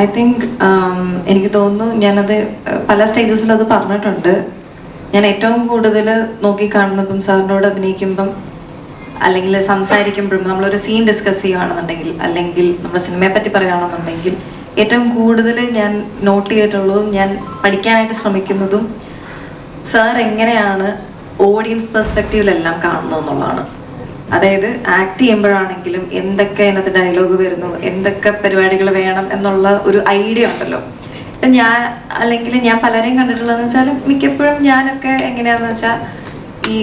I think എനിക്ക് തോന്നുന്നു ഞാനത് പല സ്റ്റേജസിലും അത് പറഞ്ഞിട്ടുണ്ട്. ഞാൻ ഏറ്റവും കൂടുതൽ നോക്കിക്കാണുന്നതും സാറിനോട് അഭിനയിക്കുമ്പം അല്ലെങ്കിൽ സംസാരിക്കുമ്പോഴും നമ്മളൊരു സീൻ ഡിസ്കസ് ചെയ്യുകയാണെന്നുണ്ടെങ്കിൽ അല്ലെങ്കിൽ നമ്മൾ സിനിമയെ പറ്റി പറയുകയാണെന്നുണ്ടെങ്കിൽ ഏറ്റവും കൂടുതൽ ഞാൻ നോട്ട് ചെയ്തിട്ടുള്ളതും ഞാൻ പഠിക്കാനായിട്ട് ശ്രമിക്കുന്നതും സാർ എങ്ങനെയാണ് ഓഡിയൻസ് പെർസ്പെക്റ്റീവിലെല്ലാം കാണുന്നത് എന്നുള്ളതാണ്. അതായത് ആക്ട് ചെയ്യുമ്പോഴാണെങ്കിലും എന്തൊക്കെ അതിനകത്ത് ഡയലോഗ് വരുന്നു എന്തൊക്കെ പരിപാടികൾ വേണം എന്നുള്ള ഒരു ഐഡിയ ഉണ്ടല്ലോ. ഞാൻ അല്ലെങ്കിൽ ഞാൻ പലരെയും കണ്ടിട്ടുള്ളതെന്ന് വെച്ചാൽ മിക്കപ്പോഴും ഞാനൊക്കെ എങ്ങനെയാന്ന് വെച്ചാൽ ഈ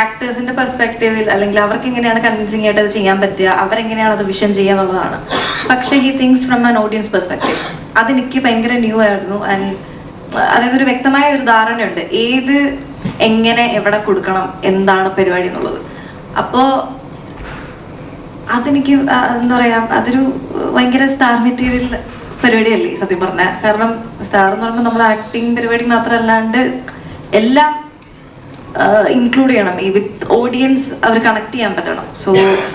ആക്ടേഴ്സിന്റെ പെർസ്പെക്റ്റീവിൽ അല്ലെങ്കിൽ അവർക്ക് എങ്ങനെയാണ് കൺവിൻസിങ് ആയിട്ട് അത് ചെയ്യാൻ പറ്റുക അവരെങ്ങനെയാണ് അത് വിഷൻ ചെയ്യുക എന്നുള്ളതാണ്. പക്ഷേ ഈ things from an audience perspective അതെനിക്ക് ഭയങ്കര ന്യൂ ആയിരുന്നു. ആൻഡ് അതായത് ഒരു വ്യക്തമായ ഒരു ധാരണയുണ്ട്. ഏത് എങ്ങനെ എവിടെ കൊടുക്കണം എന്താണ് പരിപാടി എന്നുള്ളത്. അപ്പോ അതെനിക്ക് എന്താ പറയാ അതൊരു ഭയങ്കര സ്റ്റാർ മെറ്റീരിയൽ പരിപാടിയല്ലേ സത്യം പറഞ്ഞ. കാരണം സ്റ്റാർ എന്ന് പറയുമ്പോൾ നമ്മൾ ആക്ടിങ് പരിപാടി മാത്രമല്ലാണ്ട് എല്ലാം ഇൻക്ലൂഡ് ചെയ്യണം. ഈ വിത്ത് ഓഡിയൻസ് അവർ കണക്ട് ചെയ്യാൻ പറ്റണം. So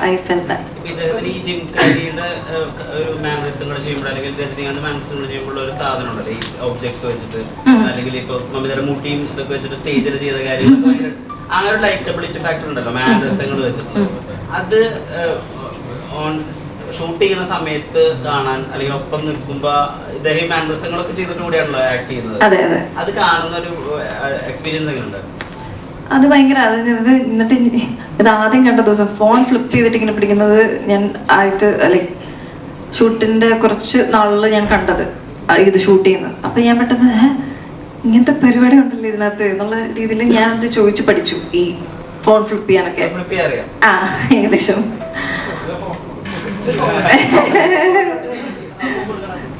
I feel that objects വെച്ചിട്ട്. അല്ലെങ്കിൽ ഇപ്പൊ മമിതയുടെ മുട്ടിയും ഇതൊക്കെ വെച്ചിട്ട് സ്റ്റേജിൽ ചെയ്ത കാര്യങ്ങളൊക്കെ ആ ഒരു ലൈറ്റബിലിറ്റി ഫാക്ടർ ഉണ്ടല്ലോ. മാനറിസങ്ങൾ വെച്ചിട്ടുണ്ട് അത് ഓൺ ഷൂട്ട് ചെയ്യുന്ന സമയത്ത് കാണാൻ അല്ലെങ്കിൽ ഒപ്പം നിൽക്കുമ്പോ ഇദ്ദേഹം ഈ ചെയ്തിട്ട് കൂടിയാണല്ലോ ആക്ട് ചെയ്യുന്നത്. അതെ കാണുന്ന ഒരു എക്സ്പീരിയൻസ് എങ്ങനെയുണ്ട്? അത് ഭയങ്കര അത് ഇത് എന്നിട്ട് ഇത് ആദ്യം കണ്ട ദിവസം ഫോൺ ഫ്ലിപ്പ് ചെയ്തിട്ട് ഇങ്ങനെ പിടിക്കുന്നത് ഞാൻ ആദ്യത്തെ ലൈക്ക് ഷൂട്ടിന്റെ കുറച്ച് നാളിൽ ഞാൻ കണ്ടത് ഇത് ഷൂട്ട് ചെയ്യുന്നത്. അപ്പൊ ഞാൻ പെട്ടെന്ന് "ഏ, ഇങ്ങനത്തെ പരിപാടി ഉണ്ടല്ലോ ഇതിനകത്ത് എന്നുള്ള രീതിയിൽ ഞാൻ അത് ചോദിച്ചു പഠിച്ചു. ഈ ഫോൺ ഫ്ലിപ്പ് ചെയ്യാനൊക്കെ. ആ ഏകദേശം.